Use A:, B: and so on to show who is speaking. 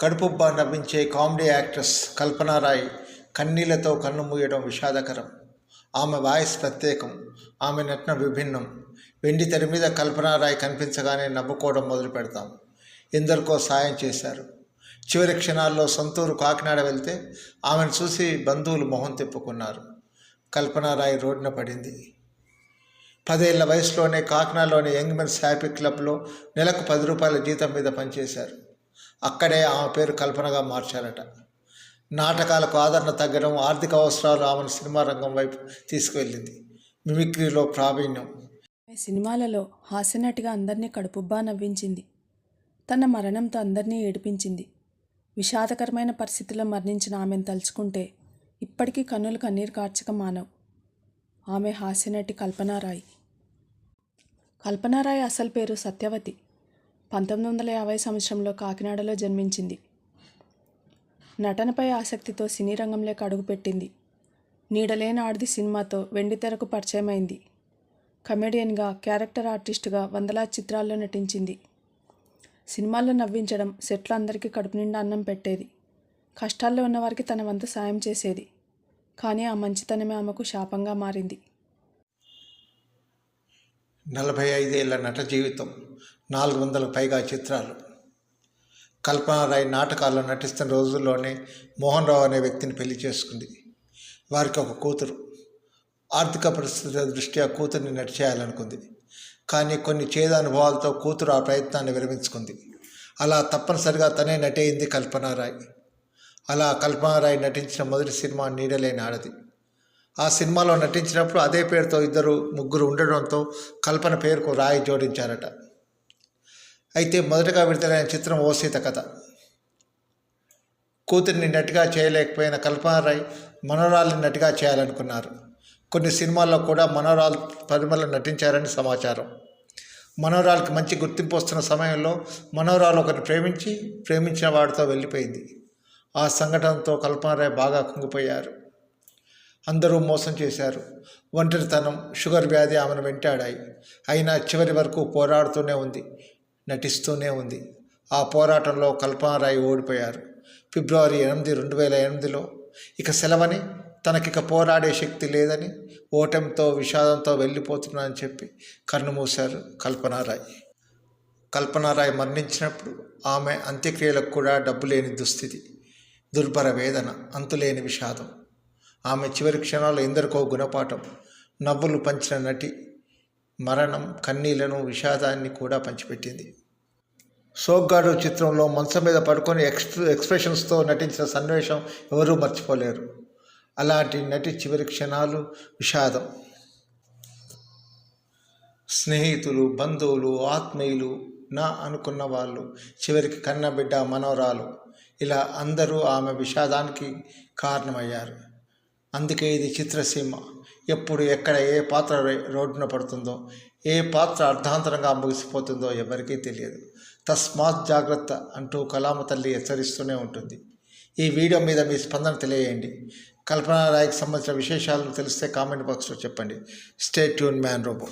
A: కడుపుబ్బా నవ్వించే comedy actress Kalpana Rai కన్నీళ్ళతో కన్ను మూయడం విషాదకరం. ఆమె వాయిస్ ప్రత్యేకం ఆమె నటన విభిన్నం. వెండి తెర మీద కల్పనారాయ్ కనిపించగానే నవ్వుకోవడం మొదలు పెడతాం. ఎందరికో సాయం చేశారు. చివరి క్షణాల్లో సొంతూరు కాకినాడ వెళ్తే ఆమెను చూసి బంధువులు మొహం తిప్పుకున్నారు. కల్పనారాయ్ రోడ్న పడింది. పదేళ్ళ వయసులోనే కాకినాడలోని యంగ్ మెన్స్ హ్యాపీ క్లబ్లో నెలకు పది రూపాయల జీతం మీద పనిచేశారు. అక్కడే ఆమె పేరు కల్పనగా మార్చారట నాటకాలకు ఆదరణ తగ్గడం ఆర్థిక అవసరాలు ఆమెను సినిమా రంగం వైపు తీసుకువెళ్ళింది. మిమిక్రీలో ప్రావీణ్యం.
B: ఆమె సినిమాలలో హాస్యనటిగా అందరినీ కడుపుబ్బా నవ్వించింది. తన మరణంతో అందరినీ ఏడిపించింది. విషాదకరమైన పరిస్థితిలో మరణించిన ఆమెను తలుచుకుంటే ఇప్పటికీ కన్నులు కన్నీరు కార్చక మానవు. ఆమె హాస్యనటి కల్పనారాయ్. కల్పనారాయ్ అసలు పేరు సత్యవతి. పంతొమ్మిది వందల యాభై సంవత్సరంలో కాకినాడలో జన్మించింది. నటనపై ఆసక్తితో సినీ రంగంలోకి అడుగుపెట్టింది. నీడలేని ఆడిది సినిమాతో వెండితెరకు పరిచయమైంది. కమెడియన్గా క్యారెక్టర్ ఆర్టిస్టుగా వందలాది చిత్రాల్లో నటించింది. సినిమాల్లో నవ్వించడం సెట్లో అందరికీ కడుపు నిండా అన్నం పెట్టేది. కష్టాల్లో ఉన్నవారికి తన వంతు సాయం చేసేది. కానీ ఆ మంచితనమే ఆమెకు శాపంగా మారింది.
A: నలభై ఐదేళ్ళ నట జీవితం నాలుగు వందలకు పైగా చిత్రాలు. కల్పనారాయ్ నాటకాల్లో నటిస్తున్న రోజుల్లోనే మోహన్ రావు అనే వ్యక్తిని పెళ్ళి చేసుకుంది. వారికి ఒక కూతురు. ఆర్థిక పరిస్థితుల దృష్ట్యా కూతుర్ని నటి చేయాలనుకుంది. కానీ కొన్ని చేదు అనుభవాలతో కూతురు ఆ ప్రయత్నాన్ని విరమించుకుంది. అలా తప్పనిసరిగా తనే నటయింది కల్పనారాయ్. అలా కల్పనారాయ్ నటించిన మొదటి సినిమా నీడలేని ఆడది. ఆ సినిమాలో నటించినప్పుడు అదే పేరుతో ఇద్దరు ముగ్గురు ఉండడంతో కల్పన పేరుకు రాయి జోడించారట. అయితే మొదటగా విడుదలైన చిత్రం ఓ సీత కథ. కూతురిని నటిగా చేయలేకపోయిన కల్పన రాయ్ మనోరాల్ని నటిగా చేయాలనుకున్నారు. కొన్ని సినిమాల్లో కూడా మనోరాల్ పరిమళ నటించారని సమాచారం. మనోరాల్కి మంచి గుర్తింపు వస్తున్న సమయంలో మనోరాల్ ఒకరిని ప్రేమించి ప్రేమించిన వాడితో వెళ్ళిపోయింది. ఆ సంఘటనతో కల్పన రాయ్ బాగా కుంగిపోయారు. అందరూ మోసం చేశారు. ఒంటరితనం షుగర్ వ్యాధి ఆమెను వెంటాడాయి. అయినా చివరి వరకు పోరాడుతూనే ఉంది నటిస్తూనే ఉంది. ఆ పోరాటంలో కల్పనారాయి ఓడిపోయారు. ఫిబ్రవరి ఎనిమిది రెండు వేల ఎనిమిదిలో ఇక సెలవని తనకిక పోరాడే శక్తి లేదని ఓటమితో విషాదంతో వెళ్ళిపోతున్నానని చెప్పి కన్నుమూశారు కల్పనారాయ్. కల్పనారాయ్ మరణించినప్పుడు ఆమె అంత్యక్రియలకు కూడా డబ్బు లేని దుస్థితి దుర్భర వేదన అంతులేని విషాదం. ఆమె చివరి క్షణాలు ఎందరికో గుణపాఠం. నవ్వులు పంచిన నటి మరణం కన్నీళ్ళను విషాదాన్ని కూడా పంచిపెట్టింది. సోగ్గాడు చిత్రంలో మంచం మీద పడుకొని ఎక్స్ ఎక్స్ప్రెషన్స్తో నటించిన సన్నివేశం ఎవరూ మర్చిపోలేరు. అలాంటి నటి చివరి క్షణాలు విషాదం. స్నేహితులు బంధువులు ఆత్మీయులు నా అనుకున్న వాళ్ళు చివరికి కన్నబిడ్డ మనోరాలు ఇలా అందరూ ఆమె విషాదానికి కారణమయ్యారు. అందుకే ఇది చిత్రసీమ. ఎప్పుడు ఎక్కడ ఏ పాత్ర రోడ్డున పడుతుందో ఏ పాత్ర అర్ధాంతరంగా ముగిసిపోతుందో ఎవరికీ తెలియదు. తస్మాత్ జాగ్రత్త అంటూ కలామ తల్లి హెచ్చరిస్తూనే ఉంటుంది. ఈ వీడియో మీద మీ స్పందన తెలియజేయండి. కల్పనా రాయ్కి సంబంధించిన విశేషాలను తెలిస్తే కామెంట్ బాక్స్లో చెప్పండి. Stay tune man robo.